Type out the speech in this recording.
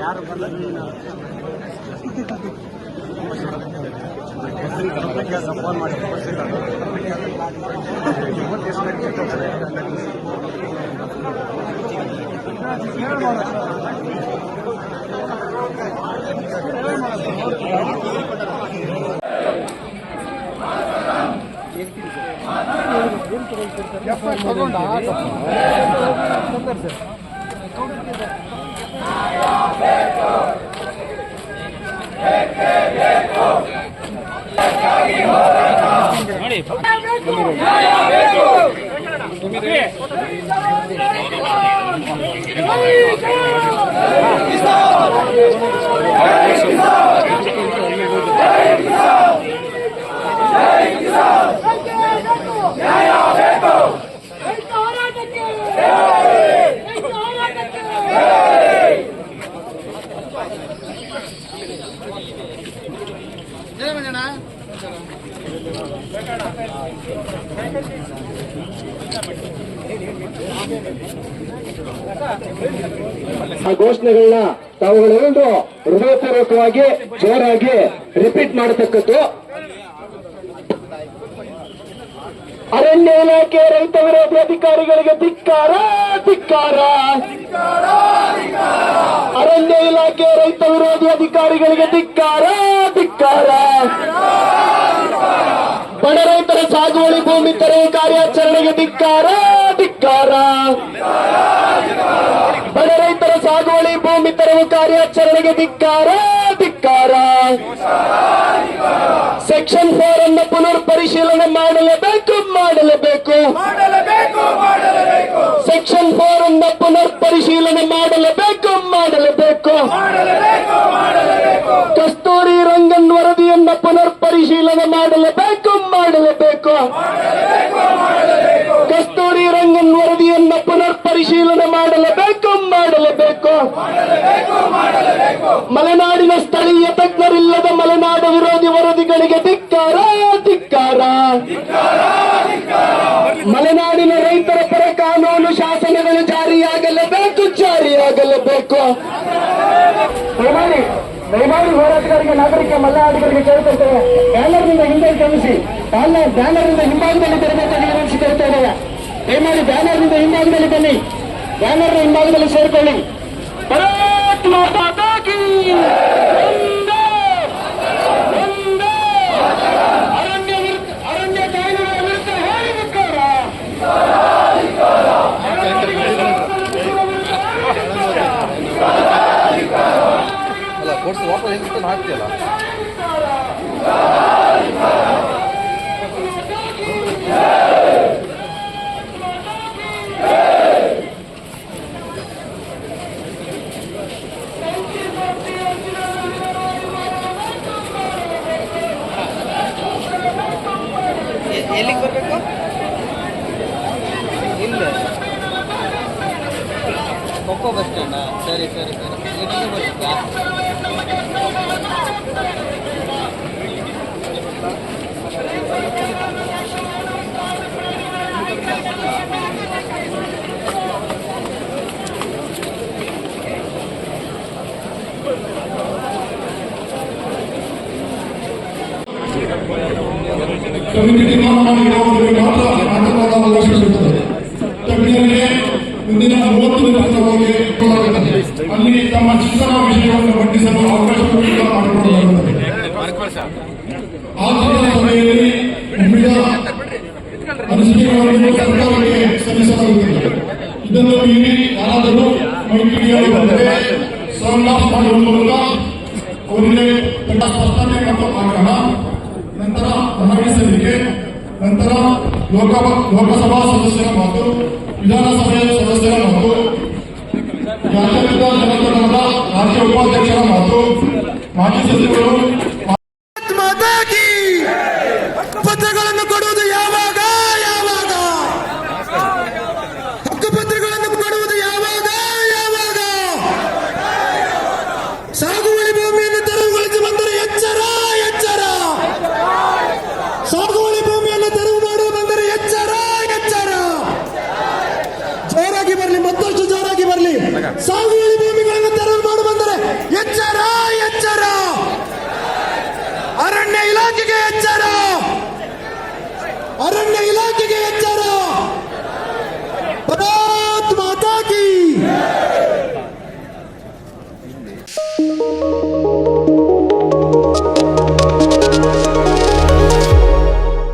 ಯಾರು ಫೋನ್ ಮಾಡಿ ರೈತ ಆ ಘೋಷಣೆಗಳನ್ನ ತಾವುಗಳೆಲ್ಲರೂ ಹೃದಯಪೂರ್ವಕವಾಗಿ ಜೋರಾಗಿ ರಿಪೀಟ್ ಮಾಡತಕ್ಕದ್ದು. ಅರಣ್ಯ ಇಲಾಖೆ ರೈತ ವಿರೋಧಿ ಅಧಿಕಾರಿಗಳಿಗೆ ಧಿಕ್ಕಾರ ಧಿಕ್ಕಾರ. ಅರಣ್ಯ ಇಲಾಖೆ ರೈತ ವಿರೋಧಿ ಅಧಿಕಾರಿಗಳಿಗೆ ಧಿಕ್ಕಾರ ಧಿಕ್ಕಾರ. ಬಡ ರೈತರ ಸಾಗುವಳಿ ಭೂಮಿ ತೆರೆ ಕಾರ್ಯಾಚರಣೆಗೆ ಧಿಕ್ಕಾರ. ಧಿಕ್ಕಾರ ಬಡ ರೈತರ ಸಾಗುವಳಿ ಭೂಮಿ ತೆರವು ಕಾರ್ಯಾಚರಣೆಗೆ ಧಿಕ್ಕಾರ ಧಿಕ್ಕಾರ. ಸೆಕ್ಷನ್ ಫೋರ್ ಅನ್ನು ಪುನರ್ ಪರಿಶೀಲನೆ ಮಾಡಲೇಬೇಕು. ಮಾಡಲೇಬೇಕು ಸೆಕ್ಷನ್ ಫೋರ್ ಅನ್ನು ಪುನರ್ ಪರಿಶೀಲನೆ ಮಾಡಲೇಬೇಕು. ಮಾಡಲೇಬೇಕು ಕಸ್ತೂರಿ ರಂಗನ್ ವರದಿಯನ್ನು ಪುನರ್ ಪರಿಶೀಲನೆ ಮಾಡಲೇಬೇಕು. ಮಾಡಲೇಬೇಕು ಮಲೆನಾಡಿನ ಸ್ಥಳೀಯ ತಜ್ಞರಿಲ್ಲದ ಮಲೆನಾಡು ವಿರೋಧಿ ವರದಿಗಳಿಗೆ ಧಿಕ್ಕಾರ ಧಿಕ್ಕಾರ. ಮಲೆನಾಡಿನ ರೈತರ ಪರ ಕಾನೂನು ಶಾಸನಗಳು ಜಾರಿಯಾಗಲೇಬೇಕು ಜಾರಿಯಾಗಲೇಬೇಕು. ದಯಮಾಡಿ ದಯಮಾಡಿ ಹೋರಾಟಗಾರರಿಗೆ ನಾಗರಿಕ ಮಲೆನಾಡಿಗರಿಗೆ ಬ್ಯಾನರ್ ಬ್ಯಾನರ್ನಿಂದ ಹಿಂದೆ ಬ್ಯಾನರ್, ಬ್ಯಾನರ್ನಿಂದ ಹಿಂಭಾಗದಲ್ಲಿ ಬರಬೇಕಾಗಿ ವಿನಂತಿಸಿ ಕೇಳ್ತಾ ಇದ್ದೇವೆ. ದಯಮಾಡಿ ಬ್ಯಾನರ್ನಿಂದ ಹಿಂಭಾಗದಲ್ಲಿ ಬನ್ನಿ. ಬ್ಯಾನರ್ನ ಹಿಂಭಾಗದಲ್ಲಿ ಸೇರ್ಕೊಳ್ಳಿ. ಕೊಡ್ಸಿ ವಾಪಸ್ ಹೆಂಗೆ ಹಾಕ್ತಿಯಲ್ಲ? ಎಲ್ಲಿಗೆ ಬರಬೇಕು? ಇಲ್ಲ. ಕೊಕ್ಕೋ ಬಸ್ ಸ್ಟ್ಯಾಂಡ? ಸರಿ ಸರಿ ಸರಿ. ಎಲ್ಲಿಗೆ ಬರ್ಬೇಕಾ ಕಮಿಟಿ ತೀರ್ಮಾನ ಮಾಡಿರುವವರಿಗೆ ಮಾತ್ರ ಕೊಡಲಾಗುತ್ತದೆ. ಅಲ್ಲಿ ತಮ್ಮ ಚಿಂತನಾ ವಿಷಯವನ್ನು ಮಂಡಿಸಲು ಅವಕಾಶ ಮಾಡಿಕೊಡಲಾಗುತ್ತದೆ ಆರ್ಥಿಕ ಸಭೆಯಲ್ಲಿ ಇದನ್ನು ಮೀರಿ ಯಾರಾದರೂ ಮೈತ್ರಿಯಲ್ಲಿ ಬಂದರೆ ಸೌಂಡ್ ಸ್ಪಷ್ಟನೆ ಮತ್ತು ನಂತರ ಮನವೊಲಿಸಲಿಕ್ಕೆ ನಂತರ ಲೋಕ ಲೋಕಸಭಾ ಸದಸ್ಯರ ಮಾತು, ವಿಧಾನಸಭೆಯ ಸದಸ್ಯರ ಮಾತು ಜಾತ್ಯತೀತ ಜನತಾದಳದ ರಾಜ್ಯ ಉಪಾಧ್ಯಕ್ಷರ ಮಾತು, ಮಾಜಿ ಸಚಿವರು ಅರಣ್ಯ ಇಲಾಖೆ